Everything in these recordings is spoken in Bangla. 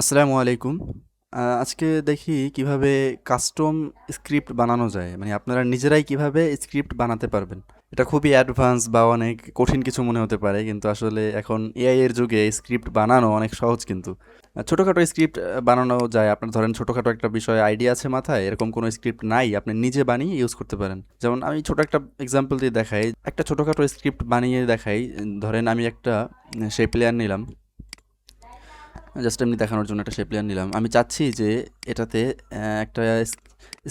আসসালামু আলাইকুম। আজকে দেখি কীভাবে কাস্টম স্ক্রিপ্ট বানানো যায়। মানে আপনারা নিজেরাই কীভাবে স্ক্রিপ্ট বানাতে পারবেন। এটা খুবই অ্যাডভান্স বা অনেক কঠিন কিছু মনে হতে পারে, কিন্তু আসলে এখন এআই এর যুগে স্ক্রিপ্ট বানানো অনেক সহজ কিন্তু। ছোটোখাটো স্ক্রিপ্ট বানানো যায়। আপনার ধরেন ছোটোখাটো একটা বিষয়ে আইডিয়া আছে মাথায়, এরকম কোনো স্ক্রিপ্ট নাই, আপনি নিজে বানিয়ে ইউজ করতে পারেন। যেমন আমি ছোটো একটা এক্সাম্পল দিয়ে দেখাই। একটা ছোটোখাটো স্ক্রিপ্ট বানিয়ে দেখাই। ধরেন আমি একটা সেই প্লেয়ার নিলাম। জাস্ট এমনি দেখানোর জন্য একটা শেপ প্লেয়ার নিলাম। আমি চাচ্ছি যে এটাতে একটা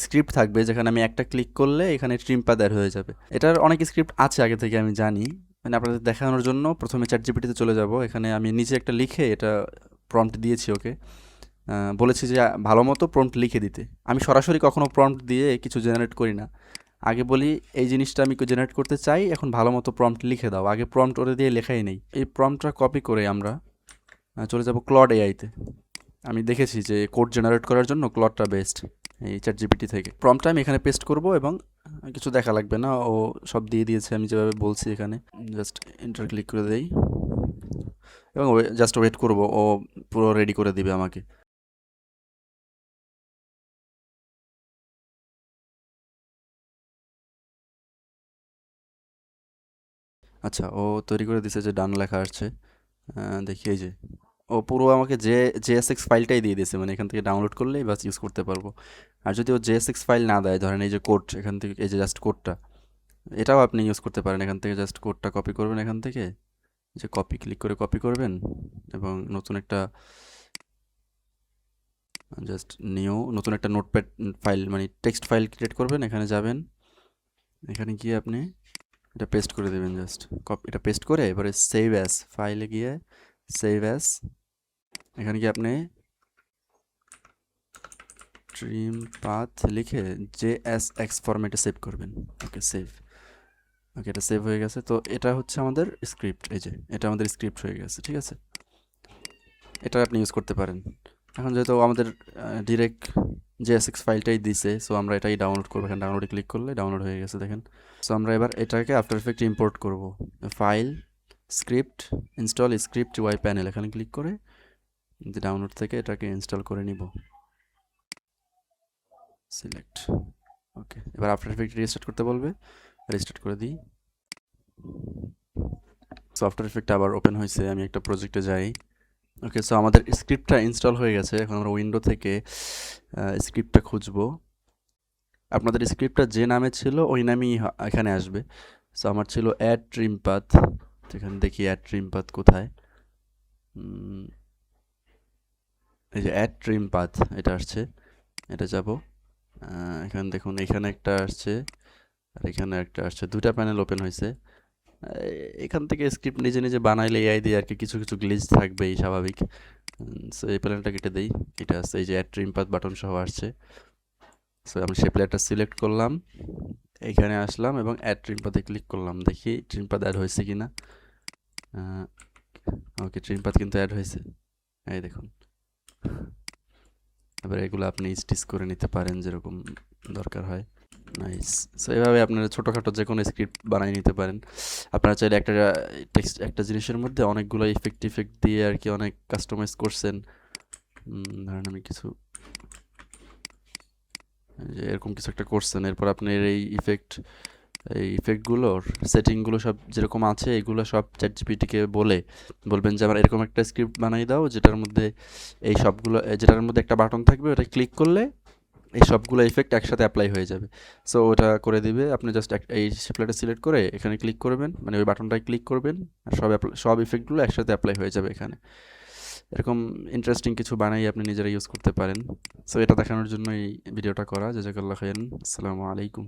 স্ক্রিপ্ট থাকবে যেখানে আমি একটা ক্লিক করলে এখানে ট্রিম পাদ অ্যাড হয়ে যাবে। এটার অনেক স্ক্রিপ্ট আছে আগে থেকে আমি জানি। মানে আপনাদের দেখানোর জন্য প্রথমে চ্যাট জিপিটিতে চলে যাব। এখানে আমি নিচে একটা লিখে এটা প্রম্পট দিয়েছি ওকে। বলেছি যে ভালো মতো প্রম্পট লিখে দিতে। আমি সরাসরি কখনো প্রম্পট দিয়ে কিছু জেনারেট করি না। আগে বলি, এই জিনিসটা আমি জেনারেট করতে চাই, এখন ভালো মতো প্রম্পট লিখে দাও। আগে প্রম্পট ওরে দিয়ে লেখাই নেই। এই প্রম্পটটা কপি করে আমরা চলে যাব ক্লড এআইতে আমি দেখেছি যে কোড জেনারেট করার জন্য ক্লডটা বেস্ট এই চ্যাট জিপিটি থেকে। প্রম্পটা আমি এখানে পেস্ট করব এবং কিছু দেখা লাগবে না। ও সব দিয়ে দিয়েছে, আমি যেভাবে বলছি এখানে। জাস্ট এন্টার ক্লিক করে দেই। এবং জাস্ট ওয়েট করব। ও পুরো রেডি করে দিবে আমাকে। আচ্ছা ও তৈরি করে দিছে যে ডান লেখা আসছে। দেখি, এই যে। ও পুরো আমাকে জে জেএসএক্স ফাইলটাই দিয়ে দিয়েছে মানে এখান থেকে ডাউনলোড করলেই বাস ইউজ করতে পারব। আর যদি ও জেএসএক্স ফাইল না দেয়, ধরেন এই যে কোড এখান থেকে, এই যে জাস্ট কোডটা এটাও আপনি ইউজ করতে পারেন। এখান থেকে জাস্ট কোডটা কপি করবেন এখান থেকে যে কপি ক্লিক করে কপি করবেন, এবং নতুন একটা জাস্ট নিউ নতুন একটা নোটপ্যাড ফাইল মানে টেক্সট ফাইল ক্রিয়েট করবেন, এখানে যাবেন, এখানে গিয়ে আপনি এটা পেস্ট করে দেবেন জাস্ট কপি এটা পেস্ট করে এবারে সেভ অ্যাস ফাইলে গিয়ে সেভ অ্যাস এখানে কি আপনি ট্রিম পাথ লিখে জে এস এক্স ফরম্যাটে সেভ করবেন। ওকে সেভ ওকে এটা সেভ হয়ে গেছে। তো এটা হচ্ছে আমাদের স্ক্রিপ্ট এই যে, এটা আমাদের স্ক্রিপ্ট হয়ে গেছে, ঠিক আছে? এটা আপনি ইউজ করতে পারেন। এখন যেহেতু আমাদের ডিরেক্ট জেএসএক্স ফাইলটাই দিছে সো আমরা এটাই ডাউনলোড করব। এখানে ডাউনলোডে ক্লিক করলে ডাউনলোড হয়ে গেছে, দেখেন। সো আমরা এবার এটাকে আফটার এফেক্ট ইম্পোর্ট করব। File script install script Y panel এখানে ক্লিক করে যে ডাউনলোড থেকে এটাকে ইনস্টল করে নিব। সিলেক্ট ওকে এবার আফটার এফেক্ট রিস্টার্ট করতে বলবে। রিস্টার্ট করে দিই। সো আফটার এফেক্ট আবার ওপেন হয়েছে। আমি একটা প্রজেক্টে যাই। ওকে সো আমাদের স্ক্রিপ্টটা ইনস্টল হয়ে গেছে। এখন আমরা উইন্ডো থেকে স্ক্রিপ্টটা খুঁজবো। আপনাদের স্ক্রিপ্টটা যে নামে ছিল, ওই নামেই এখানে আসবে। সো আমার ছিল অ্যাড ট্রিম পাথ এখানে দেখি অ্যাড ট্রিম পাথ কোথায়? এই যে অ্যাড ট্রিম পাথ এটা আসছে, এটা যাব। এখানে দেখুন, এখানে একটা আসছে, আর এখানে একটা আসছে। দুটা প্যানেল ওপেন হয়েছে। এখান থেকে স্ক্রিপ্ট নিজে নিজে বানাইলে এআই দিয়ে আর কি কিছু কিছু গ্লিচ থাকবেই, স্বাভাবিক। সো এই প্যানেলটা কেটে দেই। এটা আসছে, এই যে অ্যাড ট্রিম পাথ বাটন সহ আসছে। সো আমি সেই প্লেয়ারটা সিলেক্ট করলাম। এখানে আসলাম এবং অ্যাড ট্রিম পাথে ক্লিক করলাম। দেখি ট্রিম পাথ অ্যাড হয়েছে কি না ওকে ট্রিম পাথ কিন্তু অ্যাড হয়েছে। এই দেখুন। এবার এগুলো আপনি স্টিচ করে নিতে পারেন যেরকম দরকার হয়। নাইস সো এভাবে আপনারা ছোটোখাটো যে কোনো স্ক্রিপ্ট বানিয়ে নিতে পারেন। আপনারা চাইলে একটা টেক্সট একটা জিনিসের মধ্যে অনেকগুলো ইফেক্ট ইফেক্ট দিয়ে আর কি অনেক কাস্টমাইজ করছেন। ধরেন আমি কিছু যে এরকম কিছু একটা করছেন, এরপর আপনার এই ইফেক্ট এই ইফেক্টগুলোর সেটিংগুলো সব যেরকম আছে, এগুলো সব চ্যাট জিপিটিকে বলে, বলবেন যে আমার এরকম একটা স্ক্রিপ্ট বানাই দাও, যেটার মধ্যে এই সবগুলো যেটার মধ্যে একটা বাটন থাকবে, ওটা ক্লিক করলে এই সবগুলো ইফেক্ট একসাথে অ্যাপ্লাই হয়ে যাবে। সো ওটা করে দিবে, আপনি জাস্ট এই প্লেটে সিলেক্ট করে এখানে ক্লিক করবেন মানে ওই বাটনটায় ক্লিক করবেন সব সব ইফেক্টগুলো একসাথে অ্যাপ্লাই হয়ে যাবে এখানে। এরকম ইন্টারেস্টিং কিছু বানাই আপনি নিজেরা ইউজ করতে পারেন। সো এটা দেখানোর জন্য এই ভিডিওটা করা। জাজাকাল্লাহ খাইন আসসালামু আলাইকুম।